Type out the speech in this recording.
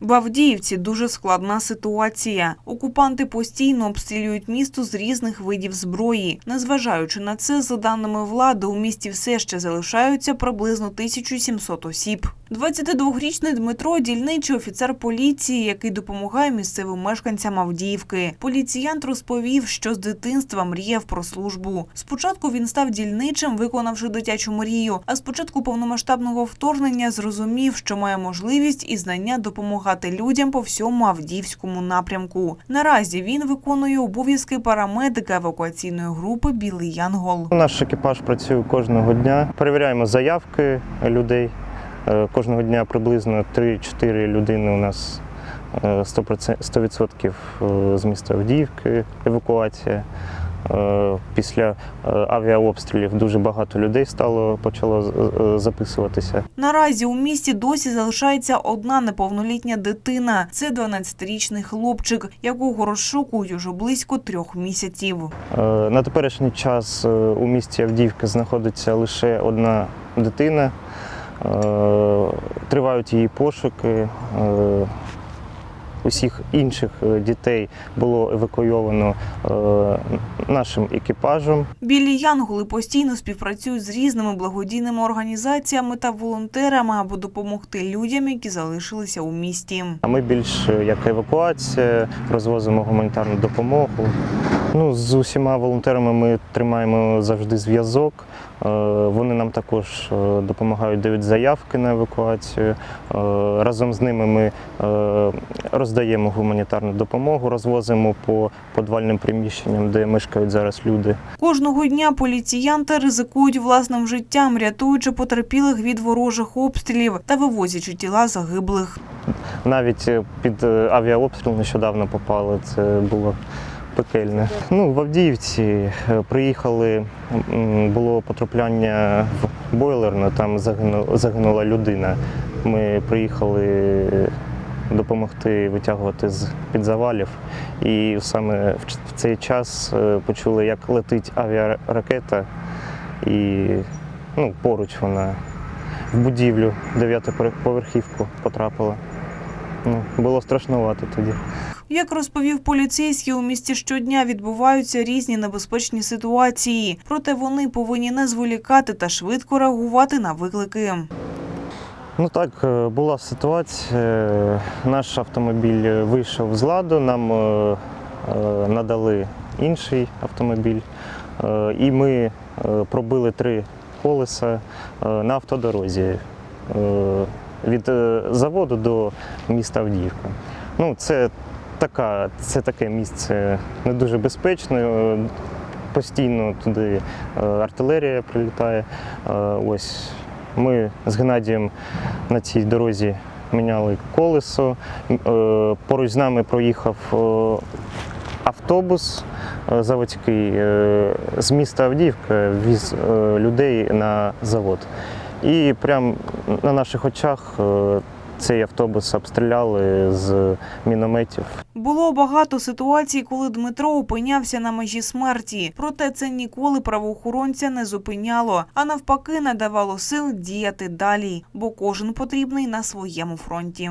В Авдіївці дуже складна ситуація. Окупанти постійно обстрілюють місто з різних видів зброї. Незважаючи на це, за даними влади, у місті все ще залишаються приблизно 1700 осіб. 22-річний Дмитро – дільничий офіцер поліції, який допомагає місцевим мешканцям Авдіївки. Поліціянт розповів, що з дитинства мріяв про службу. Спочатку він став дільничим, виконавши дитячу мрію, а з початку повномасштабного вторгнення зрозумів, що має можливість і знання допомагати людям по всьому Авдіївському напрямку. Наразі він виконує обов'язки парамедика евакуаційної групи Білий Янгол. Наш екіпаж працює кожного дня. Перевіряємо заявки людей. Е, Кожного дня приблизно 3-4 людини у нас е, 100%, 100% е, з міста Авдіївки евакуація. Е, Після е, авіаобстрілів дуже багато людей стало почало е, записуватися. Наразі у місті досі залишається одна неповнолітня дитина. Це 12-річний хлопчик, якого розшукують уже близько трьох місяців. На теперішній час у місті Авдіївка знаходиться лише одна дитина. Тривають її пошуки. Усіх інших е, дітей було евакуйовано е, нашим екіпажем. Білі Янголи постійно співпрацюють з різними благодійними організаціями та волонтерами, аби допомогти людям, які залишилися у місті. А ми більш е, як евакуація, розвозимо гуманітарну допомогу. Ну, з усіма волонтерами ми тримаємо завжди зв'язок. Е, Вони нам також е, допомагають, дають заявки на евакуацію. Е, Разом з ними ми роздаємо гуманітарну допомогу, розвозимо по подвальним приміщенням, де мешкають зараз люди. Кожного дня поліціянти ризикують власним життям, рятуючи потерпілих від ворожих обстрілів та вивозячи тіла загиблих. Навіть під авіаобстріл нещодавно попали. Це було пекельне. Ну, в Авдіївці е, приїхали, було потрапляння в бойлерну, там загинула, людина. Ми приїхали допомогти витягувати з під завалів. І саме в цей час е, почули, як летить авіаракета, і ну, поруч вона в будівлю дев'ятоповерхівку потрапила. Ну, було страшнувато тоді. Як розповів поліцейський, у місті щодня відбуваються різні небезпечні ситуації, проте вони повинні не зволікати та швидко реагувати на виклики. Ну так, е, була ситуація. Наш автомобіль вийшов з ладу, нам е, е, надали інший автомобіль, і ми пробили три колеса на автодорозі від заводу до міста Авдіївка. Ну, це, така, це таке місце не дуже безпечне. Постійно туди е, артилерія прилітає. Е, Ось ми з Геннадієм на цій дорозі міняли колесо. Е, Поруч з нами проїхав автобус заводський з міста Авдіївка, віз людей на завод. І прямо на наших очах цей автобус обстріляли з мінометів. Було багато ситуацій, коли Дмитро опинявся на межі смерті. Проте це ніколи правоохоронця не зупиняло, а навпаки надавало сил діяти далі, бо кожен потрібний на своєму фронті.